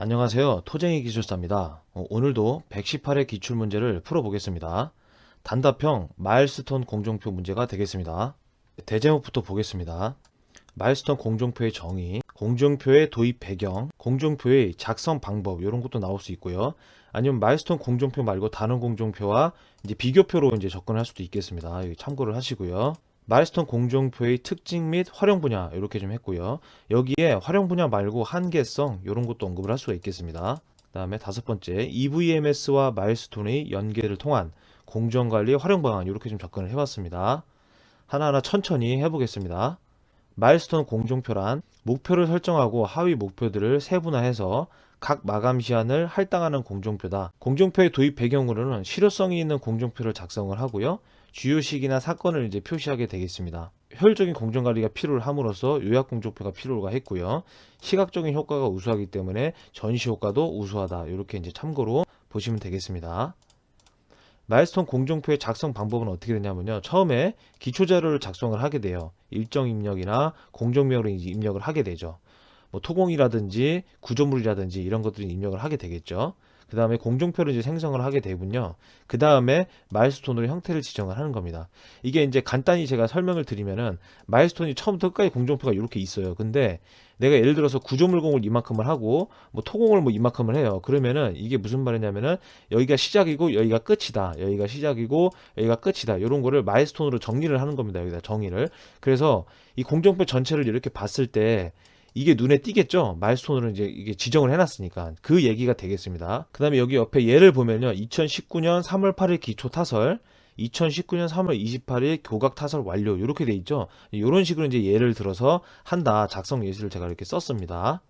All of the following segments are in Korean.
안녕하세요. 토쟁이 기술사입니다. 어, 오늘도 118의 기출문제를 풀어보겠습니다. 단답형 마일스톤 공종표 문제가 되겠습니다. 대제목부터 보겠습니다. 마일스톤 공종표의 정의, 공종표의 도입 배경, 공종표의 작성 방법 이런 것도 나올 수 있고요. 아니면 마일스톤 공종표 말고 다른 공종표와 이제 비교표로 이제 접근할 수도 있겠습니다. 참고를 하시고요. 마일스톤 공종표의 특징 및 활용 분야 이렇게 좀 했고요. 여기에 활용 분야 말고 한계성 이런 것도 언급을 할 수가 있겠습니다. 그 다음에 다섯 번째 EVMS와 마일스톤의 연계를 통한 공정관리 활용 방안 이렇게 좀 접근을 해봤습니다. 하나하나 천천히 해보겠습니다. 마일스톤 공종표란 목표를 설정하고 하위 목표들을 세분화해서 각 마감 시한을 할당하는 공종표다. 공종표의 도입 배경으로는 실효성이 있는 공종표를 작성을 하고요. 주요 시기나 사건을 이제 표시하게 되겠습니다. 효율적인 공정 관리가 필요를 함으로써 요약 공종표가 필요가 했고요. 시각적인 효과가 우수하기 때문에 전시 효과도 우수하다. 이렇게 이제 참고로 보시면 되겠습니다. 마일스톤 공종표의 작성 방법은 어떻게 되냐면요. 처음에 기초 자료를 작성을 하게 돼요. 일정 입력이나 공정명으로 입력을 하게 되죠. 뭐 토공이라든지 구조물이라든지 이런 것들이 입력을 하게 되겠죠. 그 다음에 공종표를 이제 생성을 하게 되군요. 그 다음에 마일스톤으로 형태를 지정을 하는 겁니다. 이게 이제 간단히 제가 설명을 드리면은 마일스톤이 처음부터 끝까지 공종표가 이렇게 있어요. 근데 내가 예를 들어서 구조물공을 이만큼을 하고 뭐 토공을 뭐 이만큼을 해요. 그러면은 이게 무슨 말이냐면은 여기가 시작이고 여기가 끝이다. 여기가 시작이고 여기가 끝이다. 이런 거를 마일스톤으로 정리를 하는 겁니다. 여기다 정의를. 그래서 이 공종표 전체를 이렇게 봤을 때 이게 눈에 띄겠죠? 마일스톤으로 이제 이게 지정을 해놨으니까 그 얘기가 되겠습니다. 그 다음에 여기 옆에 예를 보면요. 2019년 3월 8일 기초 타설, 2019년 3월 28일 교각 타설 완료 이렇게 돼 있죠. 이런 식으로 이제 예를 들어서 한다 작성 예시를 제가 이렇게 썼습니다.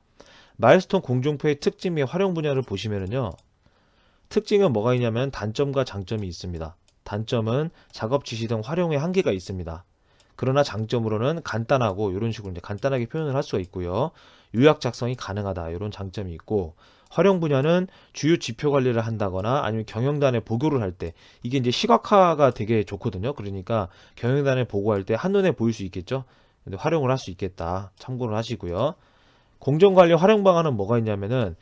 마일스톤 공종표의 특징 및 활용 분야를 보시면은요. 특징은 뭐가 있냐면 단점과 장점이 있습니다. 단점은 작업 지시 등 활용의 한계가 있습니다. 그러나 장점으로는 간단하고 이런 식으로 이제 간단하게 표현을 할 수가 있고요. 요약 작성이 가능하다 이런 장점이 있고 활용 분야는 주요 지표 관리를 한다거나 아니면 경영단에 보고를 할 때 이게 이제 시각화가 되게 좋거든요. 그러니까 경영단에 보고할 때 한눈에 보일 수 있겠죠. 근데 활용을 할 수 있겠다. 참고를 하시고요. 공정관리 활용 방안은 뭐가 있냐면은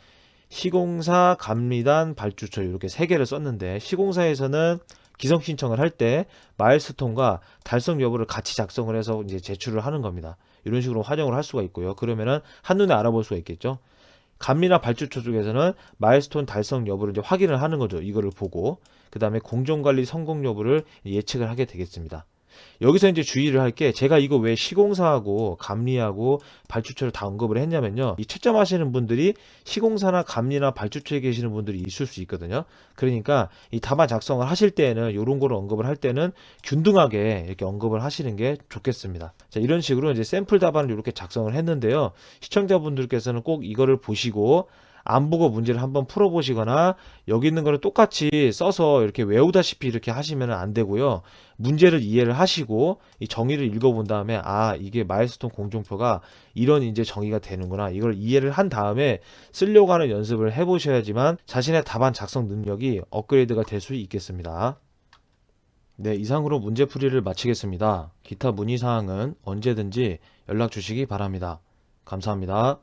시공사, 감리단, 발주처 이렇게 세 개를 썼는데 시공사에서는 기성 신청을 할 때 마일스톤과 달성 여부를 같이 작성을 해서 이제 제출을 하는 겁니다. 이런 식으로 활용을 할 수가 있고요. 그러면은 한눈에 알아볼 수가 있겠죠. 감리나 발주처 쪽에서는 마일스톤 달성 여부를 이제 확인을 하는 거죠. 이거를 보고 그 다음에 공정관리 성공 여부를 예측을 하게 되겠습니다. 여기서 이제 주의를 할 게 제가 이거 왜 시공사하고 감리하고 발주처를 다 언급을 했냐면요. 이 채점 하시는 분들이 시공사나 감리나 발주처에 계시는 분들이 있을 수 있거든요. 그러니까 이 답안 작성을 하실 때에는 이런 거를 언급을 할 때는 균등하게 이렇게 언급을 하시는 게 좋겠습니다. 자, 이런 식으로 이제 샘플 답안을 이렇게 작성을 했는데요. 시청자분들께서는 꼭 이거를 보시고 안 보고 문제를 한번 풀어보시거나 여기 있는 거를 똑같이 써서 이렇게 외우다시피 이렇게 하시면 안 되고요. 문제를 이해를 하시고 이 정의를 읽어본 다음에 아 이게 마일스톤 공종표가 이런 이제 정의가 되는구나 이걸 이해를 한 다음에 쓰려고 하는 연습을 해보셔야지만 자신의 답안 작성 능력이 업그레이드가 될 수 있겠습니다. 네, 이상으로 문제풀이를 마치겠습니다. 기타 문의사항은 언제든지 연락 주시기 바랍니다. 감사합니다.